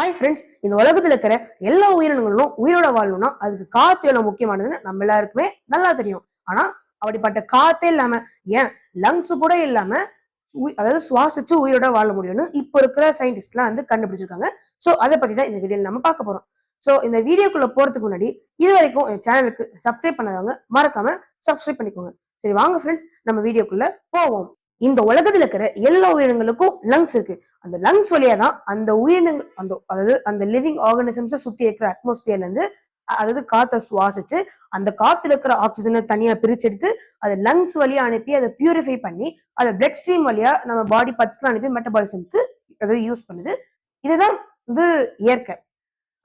Hi friends இந்த உலகத்துல இருக்கிற எல்லா உயிரினங்களும் உயிரோட வாழணும்னா அதுக்கு காத்து எவ்வளவு முக்கியமானதுன்னு நம்ம எல்லாருக்குமே நல்லா தெரியும். ஆனா அப்படிப்பட்ட காத்தே இல்லாம ஏன் லங்ஸ் கூட இல்லாம உயி- அதாவது சுவாசிச்சு உயிரோட வாழ முடியும்னு இப்போ இருக்கிற சயின்டிஸ்ட்லாம் வந்து கண்டுபிடிச்சிருக்காங்க. ஸோ அதை பத்தி தான் இந்த வீடியோல நம்ம பார்க்க போறோம். ஸோ இந்த வீடியோக்குள்ள போறதுக்கு முன்னாடி இது வரைக்கும் என் சேனலுக்கு சப்ஸ்கிரைப் பண்ணாதவங்க மறக்காம சப்ஸ்கிரைப் பண்ணிக்கோங்க. சரி வாங்க ஃப்ரெண்ட்ஸ் நம்ம வீடியோக்குள்ள போவோம். இந்த உலகத்துல இருக்கிற எல்லா உயிரினங்களுக்கும் லங்ஸ் இருக்கு. அந்த லங்ஸ் வழியா தான் அந்த உயிரினங்கள் அந்த அதாவது அந்த லிவிங் ஆர்கானிசம்ஸை சுத்தி இருக்கிற அட்மாஸ்பியர்ல இருந்து அதாவது காத்தை சுவாசிச்சு அந்த காத்துல இருக்கிற ஆக்சிஜனை தனியா பிரிச்செடுத்து அதை லங்ஸ் வழியா அனுப்பி அதை பியூரிஃபை பண்ணி அதை பிளட் ஸ்ட்ரீம் வழியா நம்ம பாடி பார்ட்ஸ்லாம் அனுப்பி மெட்டபாலிசம்க்கு அதை யூஸ் பண்ணுது. இதுதான் வந்து இயற்கை.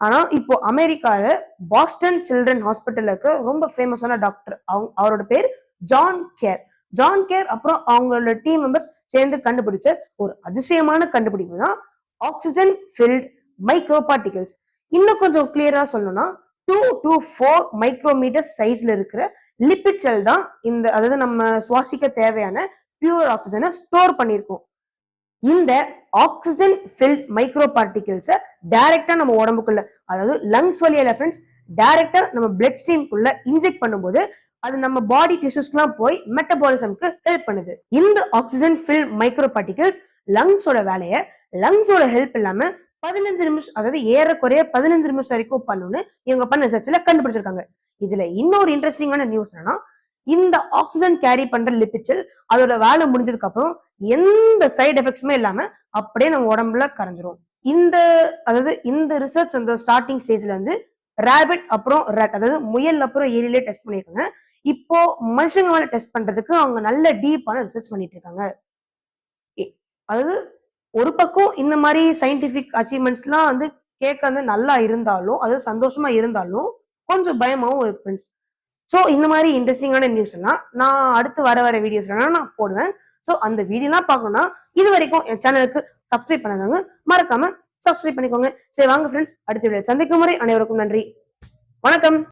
ஆனா இப்போ அமெரிக்கால பாஸ்டன் சில்ட்ரன் ஹாஸ்பிட்டல்ல இருக்க ரொம்ப ஃபேமஸான டாக்டர் அவங்க அவரோட பேர் ஜான் கேர் ஜான் கேர் அப்புறம் அவங்களோட டீம் மெம்பர்ஸ் சேர்ந்து கண்டுபிடிச்ச ஒரு அதிசயமான கண்டுபிடிப்பு தான் ஆக்சிஜன் ஃபில்ட் மைக்ரோ பார்ட்டிகல்ஸ் இன்னும் கொஞ்சம் கிளியரா சொல்லணும்னா டூ டு ஃபோர் மைக்ரோமீட்டர் சைஸ்ல இருக்கிற லிபிட் செல் தான் இந்த அதாவது நம்ம சுவாசிக்க தேவையான பியூர் ஆக்சிஜனை ஸ்டோர் பண்ணியிருக்கோம். இந்த ஆக்சிஜன் ஃபில்ட் மைக்ரோ பார்ட்டிகிள்ஸை டைரக்டா நம்ம உடம்புக்குள்ள அதாவது லங்ஸ் வழியா ஃப்ரெண்ட்ஸ் டைரக்டா நம்ம பிளட் ஸ்ட்ரீம்குள்ள இன்ஜெக்ட் பண்ணும்போது அது நம்ம பாடி டிஷ்யூஸ்க்குலாம் போய் மெட்டபாலிசம்க்கு ஹெல்ப் பண்ணுது. இந்த ஆக்சிஜன் ஃபில் மைக்ரோ பார்ட்டிகல்ஸ் லங்ஸோட வேலையை லங்ஸோட ஹெல்ப் இல்லாம பதினஞ்சு நிமிஷம் அதாவது ஏறக்குறைய பதினஞ்சு நிமிஷம் வரைக்கும் பண்ணுன்னு இவங்க பண்ண ரிசர்ச்ல கண்டுபிடிச்சிருக்காங்க. இதுல இன்னொரு இன்ட்ரெஸ்டிங்கான நியூஸ் என்னன்னா இந்த ஆக்சிஜன் கேரி பண்ற லிபிச்சல் அதோட வேலை முடிஞ்சதுக்கு அப்புறம் எந்த சைடு எஃபெக்ட்ஸுமே இல்லாம அப்படியே நம்ம உடம்புல கரைஞ்சிரும். இந்த அதாவது இந்த ரிசர்ச் அந்த ஸ்டார்டிங் ஸ்டேஜ்ல இருந்து ரேபிட் அப்புறம் ரெட் அதாவது முயல் அப்புறம் எலிலே டெஸ்ட் பண்ணியிருக்காங்க. இப்போ மனுஷங்க மேல டெஸ்ட் பண்றதுக்கு அவங்க நல்ல டீப்பான ரிசர்ச் பண்ணிட்டு இருக்காங்க. அதாவது ஒரு பக்கம் இந்த மாதிரி சயின்டிபிக் அச்சீவ்மெண்ட்ஸ்லாம் வந்து கேட்க வந்து நல்லா இருந்தாலும் அது சந்தோஷமா இருந்தாலும் கொஞ்சம் பயமாவும் இருக்கு ஃப்ரெண்ட்ஸ் ஸோ இந்த மாதிரி இன்ட்ரெஸ்டிங்கான நியூஸ் எல்லாம் நான் அடுத்து வர வர வீடியோஸ் நான் போடுவேன். ஸோ அந்த வீடியோலாம் பார்க்கணும்னா இது வரைக்கும் என் சேனலுக்கு சப்ஸ்கிரைப் பண்ணாதாங்க மறக்காம சப்ஸ்கிரைப் பண்ணிக்கோங்க. சரி வாங்க ஃப்ரெண்ட்ஸ் அடுத்த வீடியோ சந்திக்கும் முறை அனைவருக்கும் நன்றி. வணக்கம்.